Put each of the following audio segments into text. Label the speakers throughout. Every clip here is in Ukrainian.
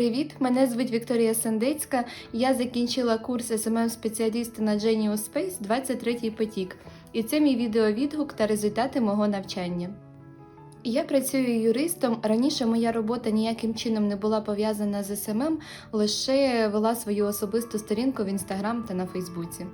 Speaker 1: Привіт! Мене звуть Вікторія Сендецька. Я закінчила курс smm спеціаліста на Genius Space 23 потік. І це мій відеовідгук та результати мого навчання. Я працюю юристом. Раніше моя робота ніяким чином не була пов'язана з СММ, лише вела свою особисту сторінку в інстаграм та на Фейсбуці.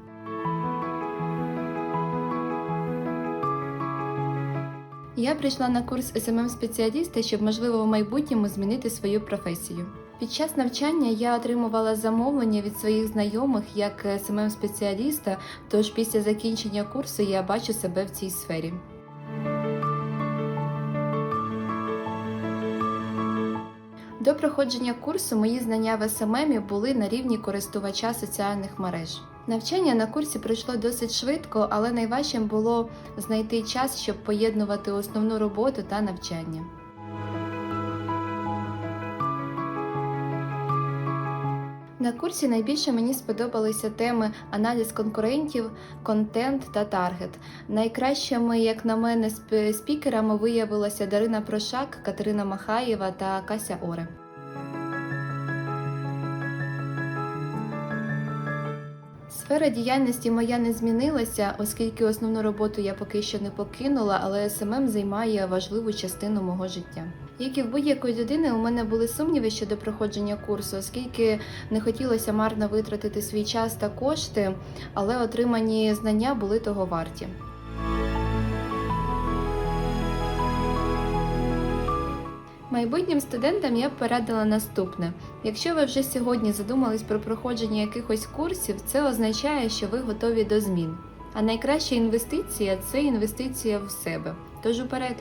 Speaker 1: Я прийшла на курс smm спеціаліста, щоб можливо в майбутньому змінити свою професію. Під час навчання я отримувала замовлення від своїх знайомих як smm спеціаліста, тож після закінчення курсу я бачу себе в цій сфері. До проходження курсу мої знання в СММі були на рівні користувача соціальних мереж. Навчання на курсі пройшло досить швидко, але найважчим було знайти час, щоб поєднувати основну роботу та навчання. На курсі найбільше мені сподобалися теми аналіз конкурентів, контент та таргет. Найкращими, як на мене, сп- спікерами виявилися Дарина Прошак, Катерина Махаєва та Кася Оре. Сфера діяльності моя не змінилася, оскільки основну роботу я поки що не покинула, але СММ займає важливу частину мого життя. Як і в будь-якої людини, у мене були сумніви щодо проходження курсу, оскільки не хотілося марно витратити свій час та кошти, але отримані знання були того варті. Майбутнім студентам я б порадила наступне: якщо ви вже сьогодні задумались про проходження якихось курсів, це означає, що ви готові до змін. А найкраща інвестиція це інвестиція в себе. Тож уперед.